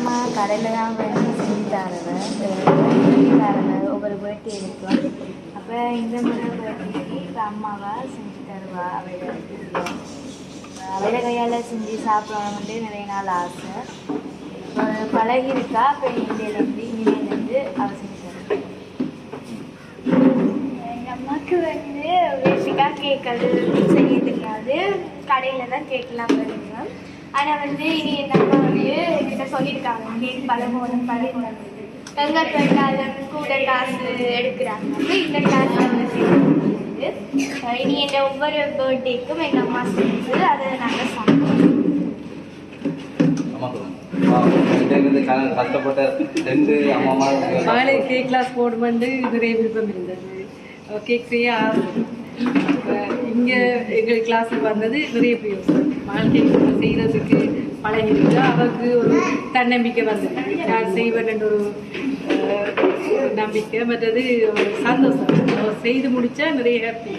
அம்மா கடையில் தான் வந்து செஞ்சு தருவேன் ஒவ்வொரு பர்த்டே இருக்கும் அப்போ இந்த முறை பர்த்டேக்கு இப்போ அம்மாவா செஞ்சு தருவா? அவையில அவையில கையால் செஞ்சு சாப்பிடணும்ட்டு நிறைய நாள் ஆசை. இப்போ பழகி இருக்கா இப்போ இந்தியிலேருந்து இந்தியிலேருந்து அவள் செஞ்சு தருவா. எங்கள் அம்மாவுக்கு வந்து பேசிக்காக கேட்கறது. செய்ய தெரியாது. கடையில் தான் கேட்கலாம் வருவோம் ஆனால் வந்து இனி எங்கள் அம்மா வந்து என்கிட்ட சொல்லியிருக்காங்க. கேக் பழகணும் பழகணும் எங்கே போயிட்டாலும் கூட காசு எடுக்கிறாங்க. இந்த கிளாஸில் வந்து சேர்ந்து இனி என் ஒவ்வொரு பர்த்டேக்கும் எங்கள் அம்மா செஞ்சு அதை நாங்கள் சாப்பிடுவோம். கஷ்டப்பட்ட ரெண்டு அம்மா கேக் கிளாஸ் போடுமென்று நிறைய விருப்பம் இருந்தது. கேக் செய்ய இங்க எங்கள் கிளாஸுக்கு வந்தது நிறைய பிரயோசனம் மகள் கேக் செய்யறதுக்கு பழகிருக்கு அவருக்கு ஒரு தன்னம்பிக்கை வந்தது. நான் செய்வேன் என்ற ஒரு நம்பிக்கை மற்றது ஒரு சந்தோஷம். அவ செய்து முடிச்சா நிறைய ஹாப்பி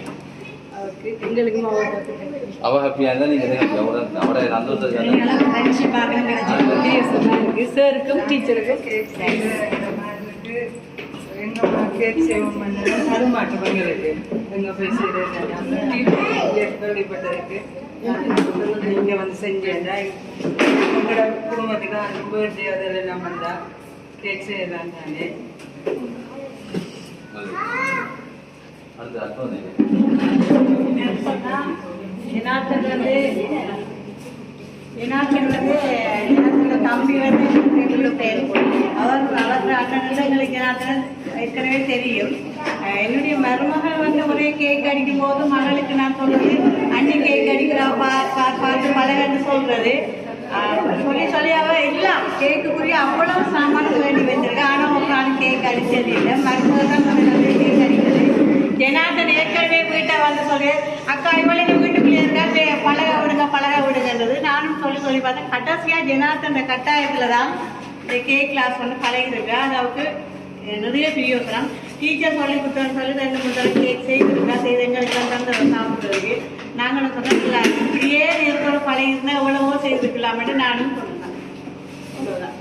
அவருக்கு எங்களுக்கும் அவருக்கு அவ ஹாப்பியா இருந்தா நீங்க happy. அவட அவட சந்தோஷம் சாருக்கும் டீச்சருக்கும் எங்கள் கேக் செய்வோம் தருமாட்டு பங்களுக்கு எங்கள் போய் செய்கிறது கேள்விப்பட்டதுக்கு. இங்கே வந்து செஞ்சேன்டா. எங்களோட குடும்பத்துக்கு பர்த்டே அதெல்லாம் வந்தா கேக் செய்யலாம் தானே வந்து வந்து தம்பி வந்து பேர் அவர் அவர் அண்ணன் எங்களுக்கு இனாத்தன் ஏற்கனவே தெரியும். என்னுடைய மருமகள் வந்து ஒரே கேக் அடிக்கும் போது மகளுக்கு நான் சொல்றது அண்ணி கேக் அடிக்கிறா பா பா- பார்த்து பழகன்னு சொல்றது. சொல்லி சொல்லி அவ எல்லாம் கேக்குக்குரிய அவ்வளவு சாமான் வேண்டி வச்சிருக்கேன் ஆனா உட்காந்து கேக் அடிச்சது இல்லை. மருமகள் தான் சொன்னது கேக் அடிக்கிறது ஜனாதன் ஏற்கனவே வீட்டை வந்து சொல்லி அக்கா இவளுக்கு வீட்டுக்குள்ளே இருக்கா? பே- பழக விடுங்க பழக விடுங்கன்றது. நானும் சொல்லி சொல்லி பார்த்தேன். கட்டாசியா ஜனாதன் கட்டாயத்துல தான் இந்த கேக் கிளாஸ் வந்து பழகிருக்கு அதாவது நிறைய பிரியோசனம் டீச்சர் சொல்லி கொடுத்தாங்க சொல்லி ரெண்டு மூணு தடவை கேக் செய்திருக்கா செய்து எங்களுக்கு தந்து சாப்பிட்றதுக்கு நாங்களும் சொன்னோம் இல்லை இப்படியே இருக்கிற இருந்தால் எவ்வளவோ செய்திருக்கலாம்னு நானும் சொன்னேன். அவ்வளோதான்